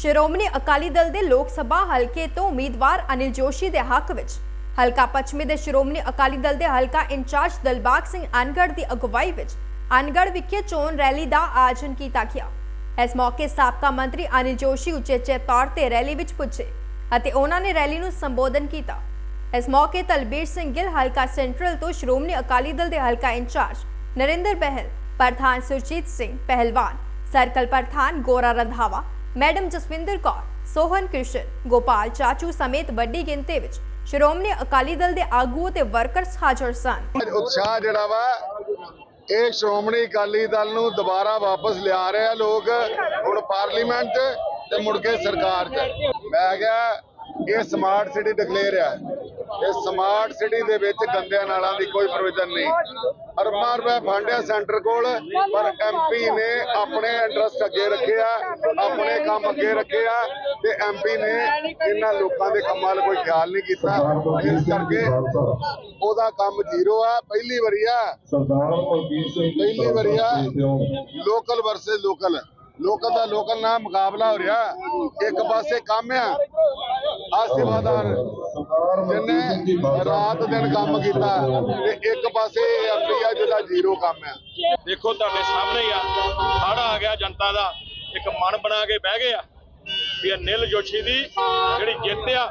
ਸ਼੍ਰੋਮਣੀ ਅਕਾਲੀ ਦਲ ਦੇ ਲੋਕ ਸਭਾ ਹਲਕੇ ਤੋਂ ਉਮੀਦਵਾਰ ਅਨਿਲ ਜੋਸ਼ੀ ਦੇ ਹੱਕ ਵਿੱਚ। ਹਲਕਾ ਪੱਛਮੀ ਦੇ ਸ਼੍ਰੋਮਣੀ ਅਕਾਲੀ ਦਲ ਦੇ ਹਲਕਾ ਇੰਚਾਰਜ ਦਲਬਾਗ ਸਿੰਘ ਅਨਗੜ ਦੀ ਅਗਵਾਈ ਵਿੱਚ ਅਨਗੜ ਵਿਖੇ ਚੋਣ ਰੈਲੀ ਦਾ ਆਯੋਜਨ ਕੀਤਾ ਗਿਆ। ਇਸ ਮੌਕੇ ਸਾਬਕਾ ਮੰਤਰੀ ਅਨਿਲ ਜੋਸ਼ੀ ਉਚੇਚੇ ਤੌਰ ਤੇ ਰੈਲੀ ਵਿੱਚ ਪੁੱਜੇ ਅਤੇ ਉਹਨਾਂ ਨੇ ਰੈਲੀ ਨੂੰ ਸੰਬੋਧਨ ਕੀਤਾ। ਇਸ ਮੌਕੇ ਤਲਬੀਰ ਸਿੰਘ ਗਿੱਲ ਹਲਕਾ ਸੈਂਟਰਲ ਤੋਂ ਸ਼੍ਰੋਮਣੀ ਅਕਾਲੀ ਦਲ ਦੇ ਹਲਕਾ ਇੰਚਾਰਜ, ਨਰਿੰਦਰ ਬਹਿਲ, ਪ੍ਰਧਾਨ ਸੁਰਜੀਤ ਸਿੰਘ ਪਹਿਲਵਾਨ, ਸਰਕਲ ਪ੍ਰਧਾਨ ਗੋਰਾ ਰੰਧਾਵਾ ਮੈਡਮ ਜਸਵਿੰਦਰ ਕੌਰ, ਸੋਹਨ ਕ੍ਰਿਸ਼ਨ, ਗੋਪਾਲ ਚਾਚੂ ਸਮੇਤ ਵੱਡੀ ਗਿਣਤੀ ਵਿੱਚ ਸ਼੍ਰੋਮਣੀ ਅਕਾਲੀ ਦਲ ਦੇ ਆਗੂ ਤੇ ਵਰਕਰਸ ਹਾਜ਼ਰ ਸਨ। ਉਤਸ਼ਾਹ ਜਿਹੜਾ ਵਾ, ਇਹ ਸ਼੍ਰੋਮਣੀ ਅਕਾਲੀ ਦਲ ਨੂੰ ਦੁਬਾਰਾ ਵਾਪਸ ਲਿਆ ਰਿਹਾ ਲੋਕ ਹੁਣ ਪਾਰਲੀਮੈਂਟ ਤੇ ਮੁੜ ਕੇ ਸਰਕਾਰ 'ਚ। ਮੈਂ ਕਿਹਾ ਇਹ ਸਮਾਰਟ ਸਿਟੀ ਡਿਕਲੇਅਰ ਆ। ਇਹ ਸਮਾਰਟ ਸਿਟੀ ਦੇ ਵਿੱਚ ਗੰਦਿਆਂ ਨਾਲਾਂ ਦੀ ਕੋਈ ਪ੍ਰੋਵੀਜ਼ਨ ਨਹੀਂ। ਅਰਬਾਂ ਰੁਪਏ ਫੰਡ ਆ ਸੈਂਟਰ ਕੋਲ ਪਰ ਐਮਪੀ ਨੇ ਆਪਣੇ ਇੰਟਰਸਟ ਅੱਗੇ ਰੱਖੇ ਆ ਆਪਣੇ ਕੰਮ ਅੱਗੇ ਰੱਖੇ ਆ ਤੇ ਐਮਪੀ ਨੇ ਇਹਨਾਂ ਲੋਕਾਂ ਦੇ ਕੰਮਾਂ ਵੱਲ ਕੋਈ ਖਿਆਲ ਨਹੀਂ ਕੀਤਾ। ਇਸ ਕਰਕੇ ਉਹਦਾ ਕੰਮ ਜ਼ੀਰੋ ਆ। ਪਹਿਲੀ ਵਾਰੀ ਆ। ਸਰਦਾਰ ਮਲਕੀਤ ਸਿੰਘ ਪਹਿਲੀ ਵਾਰੀ ਆ। ਲੋਕਲ ਵਰਸਸ ਲੋਕਲ ਲੋਕਲ ਦਾ ਲੋਕਲ ਨਾਲ ਮੁਕਾਬਲਾ ਹੋ ਰਿਹਾ। ਇੱਕ ਪਾਸੇ ਕੰਮ ਆ। ਆ ਸੇਵਾਦਾਰ ਜਿਹਨੇ ਰਾਤ ਦਿਨ ਕੰਮ ਕੀਤਾ ਤੇ ਇੱਕ ਪਾਸੇ ਐਮਪੀ ਆ ਜਿਹਦਾ ਜ਼ੀਰੋ ਕੰਮ ਆ। ਦੇਖੋ ਤੁਹਾਡੇ ਸਾਹਮਣੇ ਹੀ ਆ ਹੜ ਆ ਗਿਆ ਜਨਤਾ ਦਾ ਇੱਕ ਮਨ ਬਣਾ ਕੇ ਬਹਿ ਗਏ ਆ ਵੀ ਅਨਿਲ ਜੋਸ਼ੀ ਦੀ ਜਿਹੜੀ ਜਿੱਤ ਆ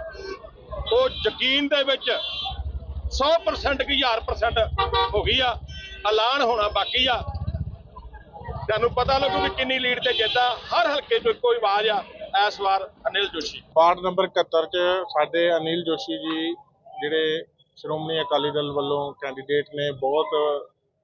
ਉਹ ਯਕੀਨ ਦੇ ਵਿੱਚ 100% ਕਿ 1000% ਹੋ ਗਈ ਆ ਐਲਾਨ ਹੋਣਾ ਬਾਕੀ ਆ। ਤੁਹਾਨੂੰ ਪਤਾ ਲੱਗੂ ਵੀ ਕਿੰਨੀ ਲੀਡ ਤੇ ਜਿੱਤਾ ਹਰ ਹਲਕੇ ਚੋਂ ਕੋਈ ਆਵਾਜ਼ ਆ। ਇਸ ਵਾਰ ਅਨਿਲ ਜੋਸ਼ੀ। ਵਾਰਡ ਨੰਬਰ 71 ਚ ਸਾਡੇ ਅਨਿਲ ਜੋਸ਼ੀ ਜੀ, ਜਿਹੜੇ ਸ਼੍ਰੋਮਣੀ ਅਕਾਲੀ ਦਲ ਵੱਲੋਂ ਕੈਂਡੀਡੇਟ ਨੇ, ਬਹੁਤ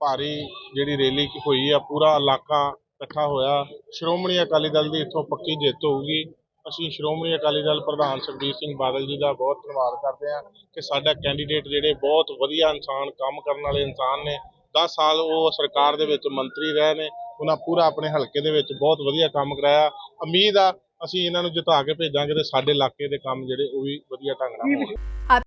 ਭਾਰੀ ਜਿਹੜੀ ਰੈਲੀ ਹੋਈ ਆ, ਪੂਰਾ ਇਲਾਕਾ ਇਕੱਠਾ ਹੋਇਆ। ਸ਼੍ਰੋਮਣੀ ਅਕਾਲੀ ਦਲ ਦੀ ਇੱਥੋਂ ਪੱਕੀ ਜਿੱਤ ਹੋਊਗੀ। ਅਸੀਂ ਸ਼੍ਰੋਮਣੀ ਅਕਾਲੀ ਦਲ ਪ੍ਰਧਾਨ ਸੁਖਬੀਰ ਸਿੰਘ ਬਾਦਲ ਜੀ ਦਾ ਬਹੁਤ ਧੰਨਵਾਦ ਕਰਦੇ ਹਾਂ ਕਿ ਸਾਡਾ ਕੈਂਡੀਡੇਟ ਜਿਹੜੇ ਬਹੁਤ ਵਧੀਆ ਇਨਸਾਨ, ਕੰਮ ਕਰਨ ਵਾਲੇ ਇਨਸਾਨ ਨੇ। 10 ਸਾਲ ਉਹ ਸਰਕਾਰ ਦੇ ਵਿੱਚ ਮੰਤਰੀ ਰਹੇ ਨੇ। ਉਹਨਾਂ ਪੂਰਾ ਆਪਣੇ ਹਲਕੇ ਦੇ ਵਿੱਚ ਬਹੁਤ ਵਧੀਆ ਕੰਮ ਕਰਾਇਆ। ਉਮੀਦ ਆ ਅਸੀਂ ਇਹਨਾਂ ਨੂੰ ਜਿਤਾ ਕੇ ਭੇਜਾਂਗੇ ਤੇ ਸਾਡੇ ਇਲਾਕੇ ਦੇ ਕੰਮ ਜਿਹੜੇ ਉਹ ਵੀ ਵਧੀਆ ਢੰਗ ਨਾਲ ਹੋਣਗੇ।